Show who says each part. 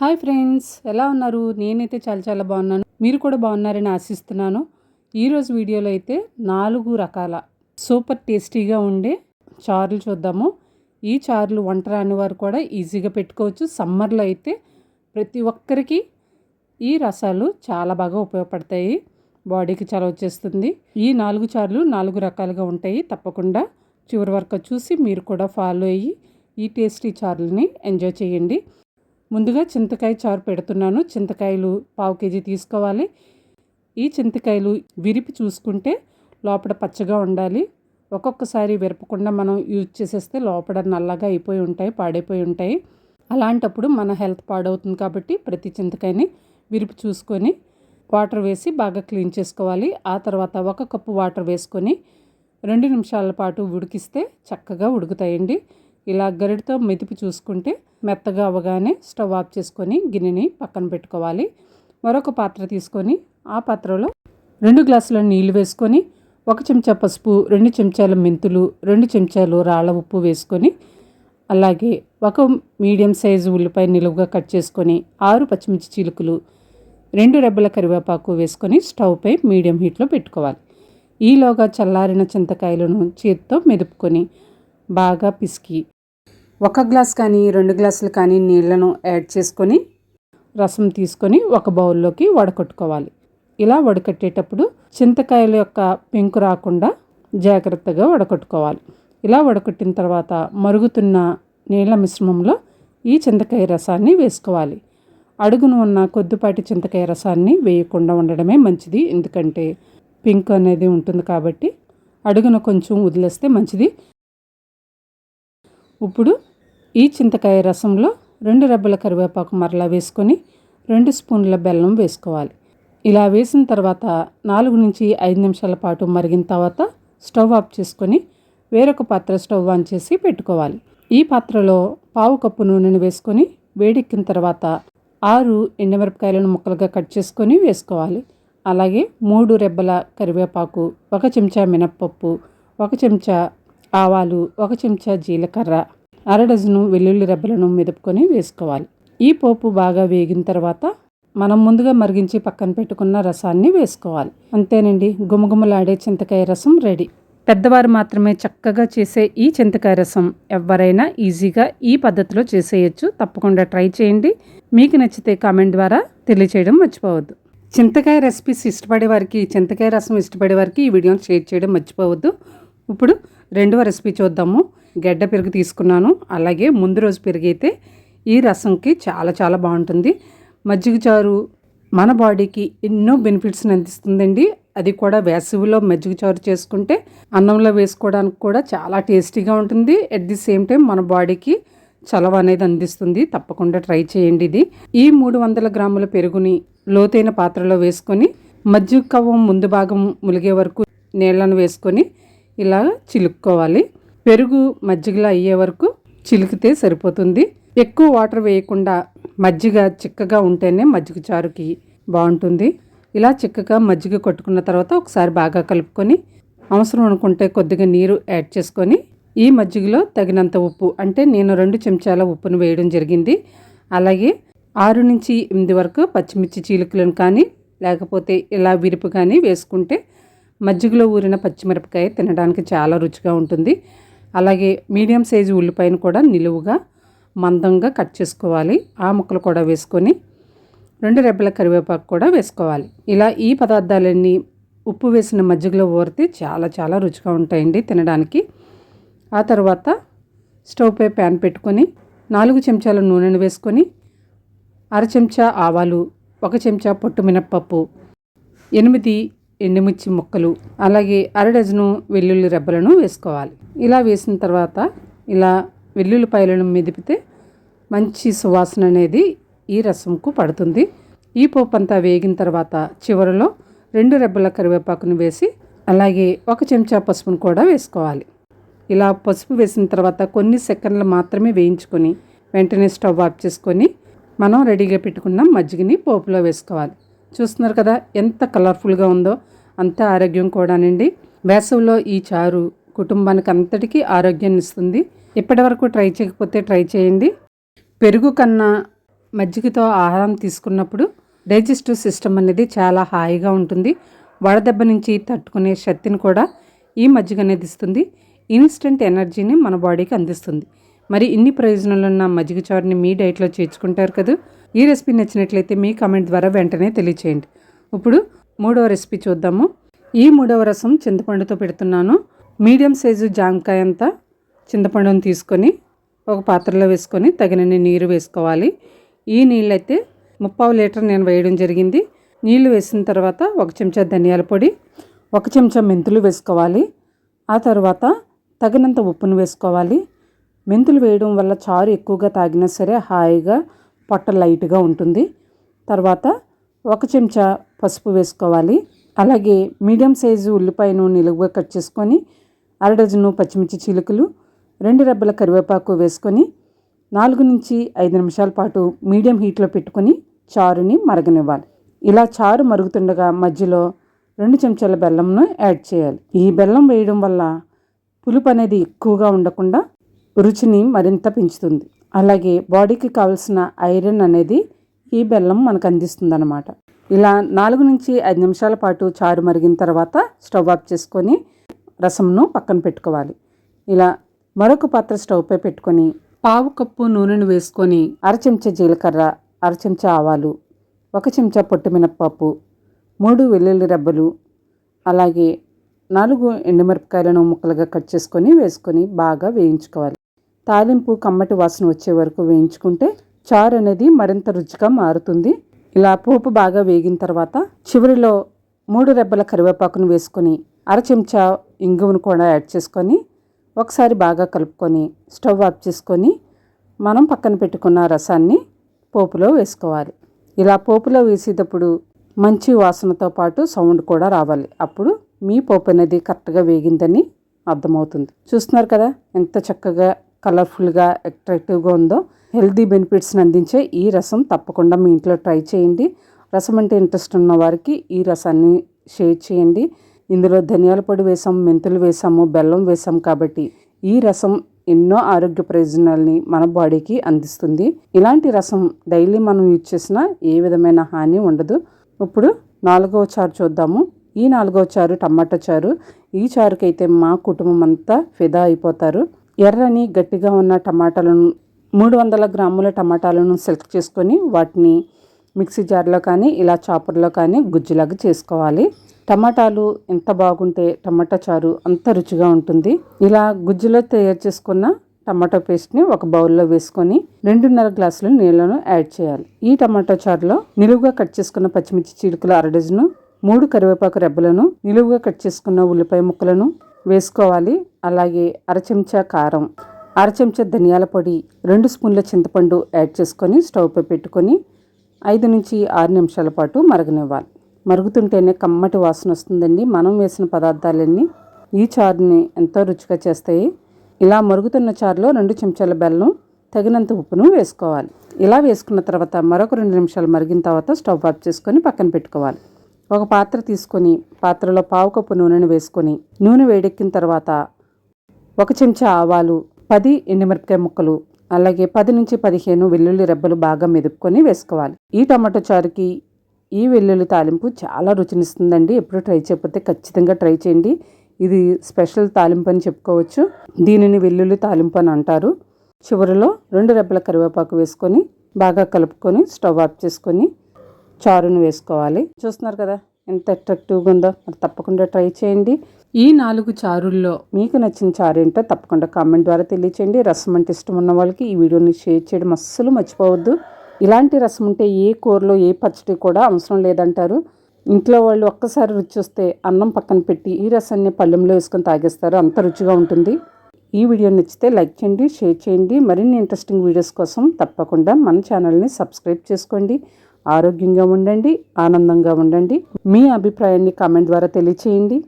Speaker 1: Hi friends ఎలా ఉన్నారు? నేనైతే చాలా చాలా బాగున్నాను. మీరు కూడా బాగున్నారని ఆశిస్తున్నాను. ఈరోజు వీడియోలో అయితే నాలుగు రకాల సూపర్ టేస్టీగా ఉండే చారులు చూద్దాము. ఈ చారులు వంట రాని వారు కూడా ఈజీగా పెట్టుకోవచ్చు. సమ్మర్లో అయితే ప్రతి ఒక్కరికి ఈ రసాలు చాలా బాగా ఉపయోగపడతాయి. బాడీకి చాలా వచ్చేస్తుంది. ఈ నాలుగు చారులు నాలుగు రకాలుగా ఉంటాయి. తప్పకుండా చివరి వరకు చూసి మీరు కూడా ఫాలో అయ్యి ఈ టేస్టీ చారులని ఎంజాయ్ చేయండి. ముందుగా చింతకాయ చారు పెడుతున్నాను. చింతకాయలు పావు కేజీ తీసుకోవాలి. ఈ చింతకాయలు విరిపి చూసుకుంటే లోపల పచ్చగా ఉండాలి. ఒక్కొక్కసారి విరపకుండా మనం యూజ్ చేసేస్తే లోపల నల్లగా అయిపోయి ఉంటాయి పాడైపోయి ఉంటాయి. అలాంటప్పుడు మన హెల్త్ పాడవుతుంది కాబట్టి ప్రతి చింతకాయని విరిపి చూసుకొని వాటర్ వేసి బాగా క్లీన్ చేసుకోవాలి. ఆ తర్వాత ఒక కప్పు వాటర్ వేసుకొని రెండు నిమిషాల పాటు ఉడికిస్తే చక్కగా ఉడుకుతాయండి. ఇలా గరిటతో మెతిపి చూసుకుంటే మెత్తగా అవ్వగానే స్టవ్ ఆఫ్ చేసుకొని గిన్నెని పక్కన పెట్టుకోవాలి. మరొక పాత్ర తీసుకొని ఆ పాత్రలో రెండు గ్లాసుల నీళ్ళు వేసుకొని ఒక చెంచా పసుపు రెండు చెంచాల మెంతులు రెండు చెంచాలు రాళ్ళ ఉప్పు వేసుకొని అలాగే ఒక మీడియం సైజు ఉల్లిపాయ నిలువుగా కట్ చేసుకొని ఆరు పచ్చిమిర్చి చిలుకలు రెండు రెబ్బల కరివేపాకు వేసుకొని స్టవ్పై మీడియం హీట్లో పెట్టుకోవాలి. ఈలోగా చల్లారిన చింతకాయలను చేతితో మెదుపుకొని బాగా పిసికి ఒక గ్లాస్ కానీ రెండు గ్లాసులు కానీ నీళ్ళను యాడ్ చేసుకొని రసం తీసుకొని ఒక బౌల్లోకి వడకట్టుకోవాలి. ఇలా వడకట్టేటప్పుడు చింతకాయల యొక్క పెంకు రాకుండా జాగ్రత్తగా వడకట్టుకోవాలి. ఇలా వడకట్టిన తర్వాత మరుగుతున్న నీళ్ళ మిశ్రమంలో ఈ చింతకాయ రసాన్ని వేసుకోవాలి. అడుగును ఉన్న కొద్దిపాటి చింతకాయ రసాన్ని వేయకుండా ఉండడమే మంచిది. ఎందుకంటే పింక్ అనేది ఉంటుంది కాబట్టి అడుగున కొంచెం వదిలేస్తే మంచిది. ఇప్పుడు ఈ చింతకాయ రసంలో రెండు రెబ్బల కరివేపాకు మరలా వేసుకొని రెండు స్పూన్ల బెల్లం వేసుకోవాలి. ఇలా వేసిన తర్వాత నాలుగు నుంచి ఐదు నిమిషాల పాటు మరిగిన తర్వాత స్టవ్ ఆఫ్ చేసుకొని వేరొక పాత్ర స్టవ్ ఆన్ చేసి పెట్టుకోవాలి. ఈ పాత్రలో పావు కప్పు నూనెను వేసుకొని వేడెక్కిన తర్వాత ఆరు ఎండమిరపకాయలను ముక్కలుగా కట్ చేసుకొని వేసుకోవాలి. అలాగే మూడు రెబ్బల కరివేపాకు ఒక చెంచా మినప్పప్పు ఒక చెంచా ఆవాలు ఒక చెంచా జీలకర్ర అర డజను వెల్లుల్లి రెబ్బలను మెదుపుకొని వేసుకోవాలి. ఈ పోపు బాగా వేగిన తర్వాత మనం ముందుగా మరిగించి పక్కన పెట్టుకున్న రసాన్ని వేసుకోవాలి. అంతేనండి గుమగుమలాడే చింతకాయ రసం రెడీ. పెద్దవారు మాత్రమే చక్కగా చేసే ఈ చింతకాయ రసం ఎవరైనా ఈజీగా ఈ పద్ధతిలో చేసేయచ్చు. తప్పకుండా ట్రై చేయండి. మీకు నచ్చితే కామెంట్ ద్వారా తెలియచేయడం మర్చిపోవద్దు. చింతకాయ రెసిపీస్ ఇష్టపడే వారికి చింతకాయ రసం ఇష్టపడే వారికి ఈ వీడియోని షేర్ చేయడం మర్చిపోవద్దు. ఇప్పుడు రెండవ రెసిపీ చూద్దాము. గడ్డ పెరుగు తీసుకున్నాను. అలాగే ముందు రోజు పెరుగు అయితే ఈ రసంకి చాలా చాలా బాగుంటుంది. మజ్జిగ చారు మన బాడీకి ఎన్నో బెనిఫిట్స్ని అందిస్తుందండి. అది కూడా వేసవిలో మజ్జిగ చారు చేసుకుంటే అన్నంలో వేసుకోవడానికి కూడా చాలా టేస్టీగా ఉంటుంది. అట్ ది సేమ్ టైం మన బాడీకి చలవ అనేది అందిస్తుంది. తప్పకుండా ట్రై చేయండి ఇది. ఈ మూడు వందల గ్రాముల పెరుగుని లోతైన పాత్రలో వేసుకొని మజ్జిగ కవ్వం ముందు భాగం ములిగే వరకు నీళ్ళను వేసుకొని ఇలా చిలుక్కోవాలి. పెరుగు మజ్జిగలా అయ్యే వరకు చిలికితే సరిపోతుంది. ఎక్కువ వాటర్ వేయకుండా మజ్జిగ చిక్కగా ఉంటేనే మజ్జిగ చారుకి బాగుంటుంది. ఇలా చిక్కగా మజ్జిగ కొట్టుకున్న తర్వాత ఒకసారి బాగా కలుపుకొని అవసరం అనుకుంటే కొద్దిగా నీరు యాడ్ చేసుకొని ఈ మజ్జిగలో తగినంత ఉప్పు అంటే నేను రెండు చెంచాల ఉప్పును వేయడం జరిగింది. అలాగే ఆరు నుంచి ఎనిమిది వరకు పచ్చిమిర్చి చీలికలను కానీ లేకపోతే ఇలా విరుపు కానీ వేసుకుంటే మజ్జిగలో ఊరిన పచ్చిమిరపకాయ తినడానికి చాలా రుచిగా ఉంటుంది. అలాగే మీడియం సైజు ఉల్లిపాయను కూడా నిలువుగా మందంగా కట్ చేసుకోవాలి. ఆ ముక్కలు కూడా వేసుకొని రెండు రెబ్బల కరివేపాకు కూడా వేసుకోవాలి. ఇలా ఈ పదార్థాలన్నీ ఉప్పు వేసిన మజ్జిగలో ఊరితే చాలా చాలా రుచిగా ఉంటాయండి తినడానికి. ఆ తర్వాత స్టవ్ పై ప్యాన్ పెట్టుకొని నాలుగు చెంచాల నూనెను వేసుకొని అర చెంచా ఆవాలు ఒక చెంచా పొట్టు మినప్పప్పు ఎనిమిది ఎండుమిర్చి ముక్కలు అలాగే అర డజను వెల్లుల్లి రెబ్బలను వేసుకోవాలి. ఇలా వేసిన తర్వాత ఇలా వెల్లుల్లిపాయలను మెదిపితే మంచి సువాసన అనేది ఈ రసంకు పడుతుంది. ఈ పోపు అంతా వేగిన తర్వాత చివరిలో రెండు రెబ్బల కరివేపాకును వేసి అలాగే ఒక చెంచా పసుపును కూడా వేసుకోవాలి. ఇలా పసుపు వేసిన తర్వాత కొన్ని సెకండ్లు మాత్రమే వేయించుకొని వెంటనే స్టవ్ ఆఫ్ చేసుకొని మనం రెడీగా పెట్టుకున్న మజ్జిగని పోపులో వేసుకోవాలి. చూస్తున్నారు కదా ఎంత కలర్ఫుల్గా ఉందో? అంత ఆరోగ్యం కూడానండి. వేసవిలో ఈ చారు కుటుంబానికి అంతటికీ ఆరోగ్యాన్ని ఇస్తుంది ఇప్పటివరకు ట్రై చేయకపోతే ట్రై చేయండి. పెరుగు కన్నా మజ్జిగతో ఆహారం తీసుకున్నప్పుడు డైజెస్టివ్ సిస్టమ్ అనేది చాలా హాయిగా ఉంటుంది. వడదెబ్బ నుంచి తట్టుకునే శక్తిని కూడా ఈ మజ్జిగ అనేది ఇస్తుంది. ఇన్స్టెంట్ ఎనర్జీని మన బాడీకి అందిస్తుంది. మరి ఇన్ని ప్రయోజనాలు ఉన్న మజ్జిగ చారుని మీ డైట్లో చేర్చుకుంటారు కదా? ఈ రెసిపీ నచ్చినట్లయితే మీ కామెంట్ ద్వారా వెంటనే తెలియచేయండి. ఇప్పుడు మూడవ రెసిపీ చూద్దాము. ఈ మూడవ రసం చింతపండుతో పెడుతున్నాను. మీడియం సైజు జామకాయ అంతా చింతపండును తీసుకొని ఒక పాత్రలో వేసుకొని తగినన్ని నీరు వేసుకోవాలి. ఈ నీళ్ళైతే ముప్పావు లీటర్ నేను వేయడం జరిగింది. నీళ్ళు వేసిన తర్వాత ఒక చెంచా ధనియాల పొడి ఒక చెంచా మెంతులు వేసుకోవాలి. ఆ తర్వాత తగినంత ఉప్పును వేసుకోవాలి. మెంతులు వేయడం వల్ల చారు ఎక్కువగా తాగినా సరే హాయిగా పొట్ట లైట్గా ఉంటుంది. తర్వాత ఒక చెంచా పసుపు వేసుకోవాలి. అలాగే మీడియం సైజు ఉల్లిపాయను నిలువుగా కట్ చేసుకొని అర డజను పచ్చిమిర్చి చిలుకలు రెండు రెబ్బల కరివేపాకు వేసుకొని నాలుగు నుంచి ఐదు నిమిషాల పాటు మీడియం హీట్లో పెట్టుకొని చారుని మరగనివ్వాలి. ఇలా చారు మరుగుతుండగా మధ్యలో రెండు చెంచాల బెల్లంను యాడ్ చేయాలి. ఈ బెల్లం వేయడం వల్ల పులుపు అనేది ఎక్కువగా ఉండకుండా రుచిని మరింత పెంచుతుంది. అలాగే బాడీకి కావాల్సిన ఐరన్ అనేది ఈ బెల్లం మనకు అందిస్తుంది అనమాట ఇలా నాలుగు నుంచి ఐదు నిమిషాల పాటు చారు మరిగిన తర్వాత స్టవ్ ఆఫ్ చేసుకొని రసంను పక్కన పెట్టుకోవాలి. ఇలా మరొక పాత్ర స్టవ్పై పెట్టుకొని పావు కప్పు నూనెను వేసుకొని అర చెంచా జీలకర్ర అర చెంచా ఆవాలు ఒక చెంచా పొట్టు మినప్పప్పు మూడు వెల్లుల్లి రెబ్బలు అలాగే నాలుగు ఎండుమిరపకాయలను ముక్కలుగా కట్ చేసుకొని వేసుకొని బాగా వేయించుకోవాలి. తాలింపు కమ్మటి వాసన వచ్చే వరకు వేయించుకుంటే చారు అనేది మరింత రుచిగా మారుతుంది. ఇలా పోపు బాగా వేగిన తర్వాత చివరిలో మూడు రెబ్బల కరివేపాకును వేసుకొని అర చెంచా ఇంగువను కూడా యాడ్ చేసుకొని ఒకసారి బాగా కలుపుకొని స్టవ్ ఆఫ్ చేసుకొని మనం పక్కన పెట్టుకున్న రసాన్ని పోపులో వేసుకోవాలి. ఇలా పోపులో వేసేటప్పుడు మంచి వాసనతో పాటు సౌండ్ కూడా రావాలి. అప్పుడు మీ పోపు అనేది కరెక్ట్గా వేగిందని అర్థమవుతుంది. చూస్తున్నారు కదా? ఎంత చక్కగా కలర్ఫుల్గా అట్రాక్టివ్గా ఉందో హెల్దీ బెనిఫిట్స్ని అందించే ఈ రసం తప్పకుండా మీ ఇంట్లో ట్రై చేయండి. రసం అంటే ఇంట్రెస్ట్ ఉన్న వారికి ఈ రసాన్ని షేర్ చేయండి. ఇందులో ధనియాల పొడి వేసాము మెంతులు వేసాము బెల్లం వేసాం కాబట్టి ఈ రసం ఎన్నో ఆరోగ్య ప్రయోజనాల్ని మన బాడీకి అందిస్తుంది. ఇలాంటి రసం డైలీ మనం యూజ్ చేసినా ఏ విధమైన హాని ఉండదు. ఇప్పుడు నాలుగవ చారు చూద్దాము. ఈ నాలుగవ చారు టమాటా చారు. ఈ చారుకైతే మా కుటుంబం అంతా ఫిదా అయిపోతారు. ఎర్రని గట్టిగా ఉన్న టమాటాలను మూడు వందల గ్రాముల టమాటాలను సెలెక్ట్ చేసుకొని వాటిని మిక్సీ జార్లో కానీ ఇలా చాపర్లో కానీ గుజ్జులాగా చేసుకోవాలి. టమాటాలు ఎంత బాగుంటే టమాటా చారు అంత రుచిగా ఉంటుంది. ఇలా గుజ్జులో తయారు చేసుకున్న టమాటో పేస్ట్ని ఒక బౌల్లో వేసుకొని రెండున్నర గ్లాసులు నీళ్ళను యాడ్ చేయాలి. ఈ టమాటో చారులో నిలువుగా కట్ చేసుకున్న పచ్చిమిర్చి చీలికలు అర డజను మూడు కరివేపాకు రెబ్బలను నిలువుగా కట్ చేసుకున్న ఉల్లిపాయ ముక్కలను వేసుకోవాలి. అలాగే అర చెంచా కారం అర చెంచా ధనియాల పొడి రెండు స్పూన్ల చింతపండు యాడ్ చేసుకొని స్టవ్పై పెట్టుకొని ఐదు నుంచి ఆరు నిమిషాల పాటు మరగనివ్వాలి. మరుగుతుంటేనే కమ్మటి వాసన వస్తుందండి. మనం వేసిన పదార్థాలన్నీ ఈ చారుని ఎంతో రుచిగా చేస్తాయి. ఇలా మరుగుతున్న చారులో రెండు చెంచాల బెల్లం తగినంత ఉప్పును వేసుకోవాలి. ఇలా వేసుకున్న తర్వాత మరొక రెండు నిమిషాలు మరిగిన తర్వాత స్టవ్ ఆఫ్ చేసుకొని పక్కన పెట్టుకోవాలి. ఒక పాత్ర తీసుకొని పాత్రలో పావు కప్పు నూనెను వేసుకొని నూనె వేడెక్కిన తర్వాత ఒక చెంచా ఆవాలు పది ఎండుమిరపకాయ ముక్కలు అలాగే పది నుంచి పదిహేను వెల్లుల్లి రెబ్బలు బాగా మెదుపుకొని వేసుకోవాలి. ఈ టమాటో చారుకి ఈ వెల్లుల్లి తాలింపు చాలా రుచినిస్తుందండి. ఎప్పుడు ట్రై చేయకపోతే ఖచ్చితంగా ట్రై చేయండి. ఇది స్పెషల్ తాలింపు అని చెప్పుకోవచ్చు. దీనిని వెల్లుల్లి తాలింపు అని అంటారు. చివరిలో రెండు రెబ్బల కరివేపాకు వేసుకొని బాగా కలుపుకొని స్టవ్ ఆఫ్ చేసుకొని చారును వేసుకోవాలి. చూస్తున్నారు కదా ఎంత అట్రాక్టివ్గా ఉందో. మరి తప్పకుండా ట్రై చేయండి. ఈ నాలుగు చారుల్లో మీకు నచ్చిన చారు ఏంటో తప్పకుండా కామెంట్ ద్వారా తెలియచేయండి. రసం అంటే ఇష్టం ఉన్న వాళ్ళకి ఈ వీడియోని షేర్ చేయడం అస్సలు మర్చిపోవద్దు. ఇలాంటి రసం ఉంటే ఏ కూరలో ఏ పచ్చడి కూడా అవసరం లేదంటారు. ఇంట్లో వాళ్ళు ఒక్కసారి రుచి వస్తే అన్నం పక్కన పెట్టి ఈ రసాన్ని పళ్ళెంలో వేసుకొని తాగేస్తారు. అంత రుచిగా ఉంటుంది. ఈ వీడియో నచ్చితే లైక్ చేయండి షేర్ చేయండి. మరిన్ని ఇంట్రెస్టింగ్ వీడియోస్ కోసం తప్పకుండా మన ఛానల్ని సబ్స్క్రైబ్ చేసుకోండి. ఆరోగ్యంగా ఉండండి ఆనందంగా ఉండండి. మీ అభిప్రాయాన్ని కామెంట్ ద్వారా తెలియచేయండి.